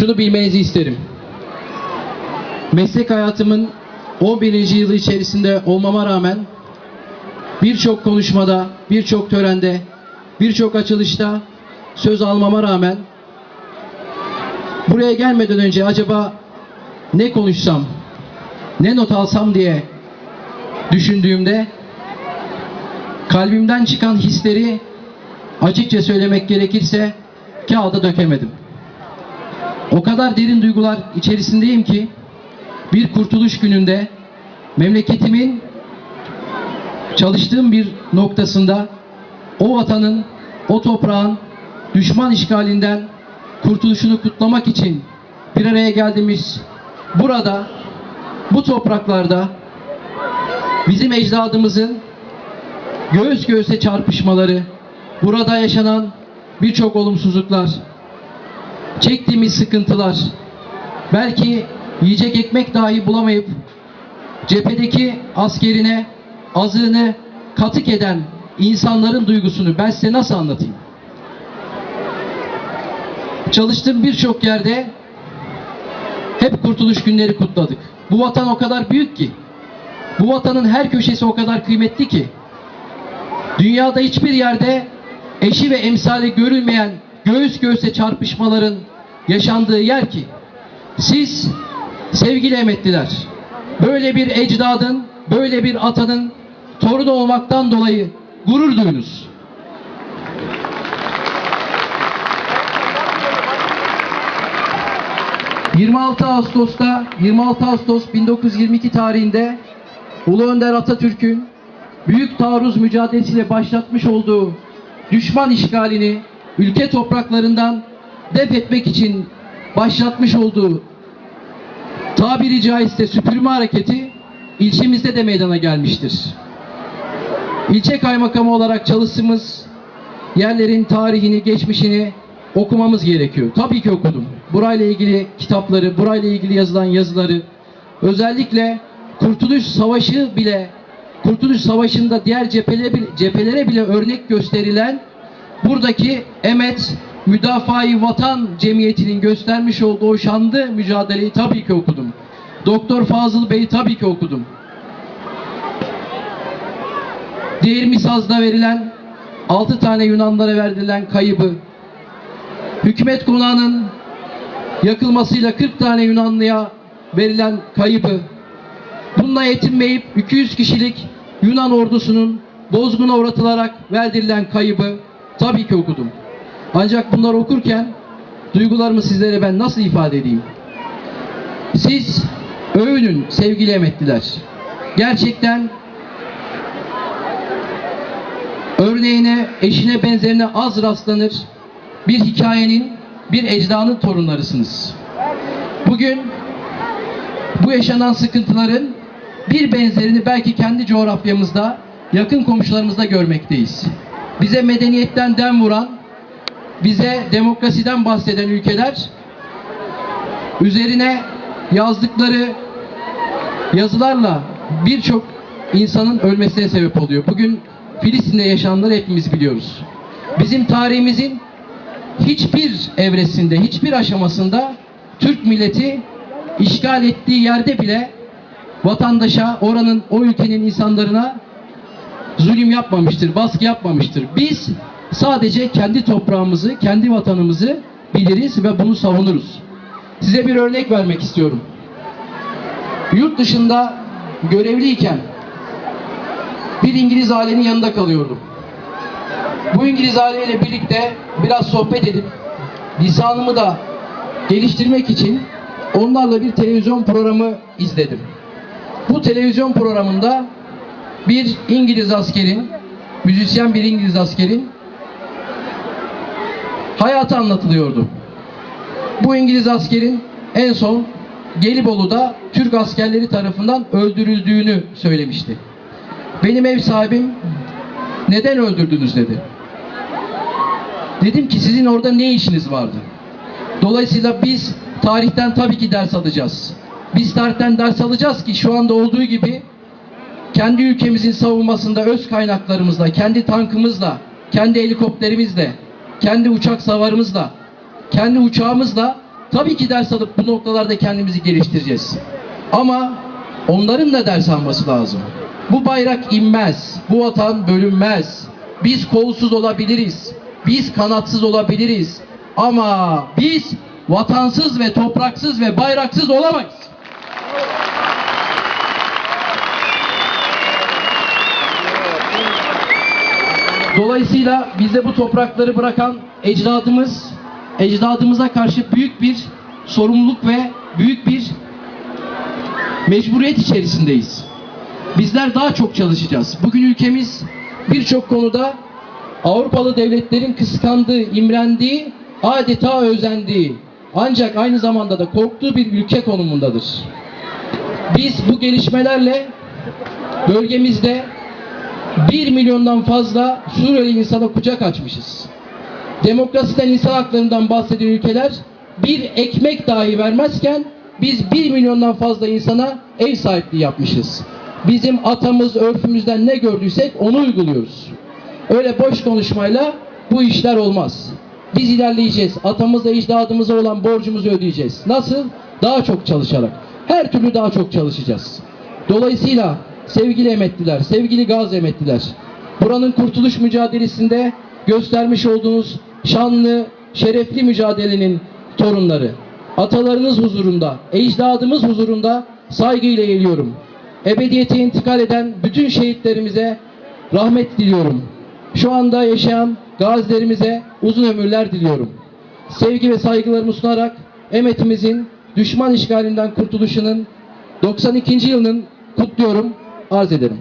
Şunu bilmenizi isterim. Meslek hayatımın 11. yılı içerisinde olmama rağmen birçok konuşmada, birçok törende, birçok açılışta söz almama rağmen buraya gelmeden önce acaba ne konuşsam, ne not alsam diye düşündüğümde kalbimden çıkan hisleri açıkça söylemek gerekirse kağıda dökemedim. O kadar derin duygular içerisindeyim ki bir kurtuluş gününde memleketimin çalıştığım bir noktasında o vatanın, o toprağın düşman işgalinden kurtuluşunu kutlamak için bir araya geldiğimiz burada, bu topraklarda bizim ecdadımızın göğüs göğüse çarpışmaları, burada yaşanan birçok olumsuzluklar, çektiğimiz sıkıntılar, belki yiyecek ekmek dahi bulamayıp cephedeki askerine azığını katık eden insanların duygusunu ben size nasıl anlatayım? Çalıştığım birçok yerde hep kurtuluş günleri kutladık. Bu vatan o kadar büyük ki, bu vatanın her köşesi o kadar kıymetli ki, dünyada hiçbir yerde eşi ve emsali görülmeyen göğüs göğüse çarpışmaların yaşandığı yer ki, siz sevgili emekliler, böyle bir ecdadın, böyle bir atanın torunu olmaktan dolayı gurur duyunuz. ...26 Ağustos'ta... ...26 Ağustos 1922 tarihinde... ...Ulu Önder Atatürk'ün... ...büyük taarruz mücadelesiyle başlatmış olduğu... ...düşman işgalini... ...ülke topraklarından... ...def etmek için... ...başlatmış olduğu... ...tabiri caizse süpürme hareketi... ...ilçemizde de meydana gelmiştir. İlçe kaymakamı olarak çalıştığımız yerlerin tarihini, geçmişini okumamız gerekiyor. Tabii ki okudum. Burayla ilgili kitapları, burayla ilgili yazılan yazıları, özellikle Kurtuluş Savaşı bile, Kurtuluş Savaşı'nda diğer cephelere, bile- cephelere bile örnek gösterilen buradaki Emet Müdafaa-i Vatan Cemiyeti'nin göstermiş olduğu o şanlı mücadeleyi tabii ki okudum. Doktor Fazıl Bey'i tabii ki okudum. Değirmisaz'da verilen 6 tane Yunanlara verilen kaybı, hükümet konağının yakılmasıyla 40 tane Yunanlıya verilen kaybı, bununla yetinmeyip 200 kişilik Yunan ordusunun bozguna uğratılarak verdirilen kaybı tabii ki okudum. Ancak bunları okurken duygularımı sizlere ben nasıl ifade edeyim? Siz övünün sevgili emekliler. Gerçekten örneğine, eşine, benzerine az rastlanır bir hikayenin, bir ecdanın torunlarısınız. Bugün bu yaşanan sıkıntıların bir benzerini belki kendi coğrafyamızda, yakın komşularımızda görmekteyiz. Bize medeniyetten dem vuran, bize demokrasiden bahseden ülkeler üzerine yazdıkları yazılarla birçok insanın ölmesine sebep oluyor. Bugün Filistin'de yaşananları hepimiz biliyoruz. Bizim tarihimizin hiçbir evresinde, hiçbir aşamasında Türk milleti işgal ettiği yerde bile vatandaşa, oranın, o ülkenin insanlarına zulüm yapmamıştır, baskı yapmamıştır. Biz sadece kendi toprağımızı, kendi vatanımızı biliriz ve bunu savunuruz. Size bir örnek vermek istiyorum. Yurt dışında görevliyken bir İngiliz ailenin yanında kalıyordum. Bu İngiliz aileyle birlikte biraz sohbet edip lisanımı da geliştirmek için onlarla bir televizyon programı izledim. Bu televizyon programında bir İngiliz askerin, müzisyen bir İngiliz askerin hayatı anlatılıyordu. Bu İngiliz askerin en son Gelibolu'da Türk askerleri tarafından öldürüldüğünü söylemişti. Benim ev sahibim neden öldürdünüz dedi. Dedim ki sizin orada ne işiniz vardı? Dolayısıyla biz tarihten tabii ki ders alacağız. Biz tarihten ders alacağız ki şu anda olduğu gibi kendi ülkemizin savunmasında öz kaynaklarımızla, kendi tankımızla, kendi helikopterimizle, kendi uçak savarımızla, kendi uçağımızla Tabii ki ders alıp bu noktalarda kendimizi geliştireceğiz. Ama onların da ders alması lazım. Bu bayrak inmez, bu vatan bölünmez. Biz kolsuz olabiliriz, biz kanatsız olabiliriz. Ama biz vatansız ve topraksız ve bayraksız olamayız. Dolayısıyla bize bu toprakları bırakan ecdadımız, ecdadımıza karşı büyük bir sorumluluk ve büyük bir mecburiyet içerisindeyiz. Bizler daha çok çalışacağız. Bugün ülkemiz birçok konuda Avrupalı devletlerin kıskandığı, imrendiği, adeta özendiği, ancak aynı zamanda da korktuğu bir ülke konumundadır. Biz bu gelişmelerle bölgemizde 1 milyondan fazla Suriyeli insana kucak açmışız. Demokrasiden, insan haklarından bahseden ülkeler bir ekmek dahi vermezken biz 1 milyondan fazla insana ev sahipliği yapmışız. Bizim atamız, örfümüzden ne gördüysek onu uyguluyoruz. Öyle boş konuşmayla bu işler olmaz. Biz ilerleyeceğiz. Atamıza, ecdadımıza olan borcumuzu ödeyeceğiz. Nasıl? Daha çok çalışarak. Her türlü daha çok çalışacağız. Dolayısıyla sevgili emekliler, sevgili gaz emekliler, buranın kurtuluş mücadelesinde göstermiş olduğunuz şanlı, şerefli mücadelenin torunları, atalarınız huzurunda, ecdadımız huzurunda saygıyla eğiliyorum. Ebediyete intikal eden bütün şehitlerimize rahmet diliyorum. Şu anda yaşayan gazilerimize uzun ömürler diliyorum. Sevgi ve saygılarımı sunarak emetimizin düşman işgalinden kurtuluşunun 92. yılının kutluyorum, arz ederim.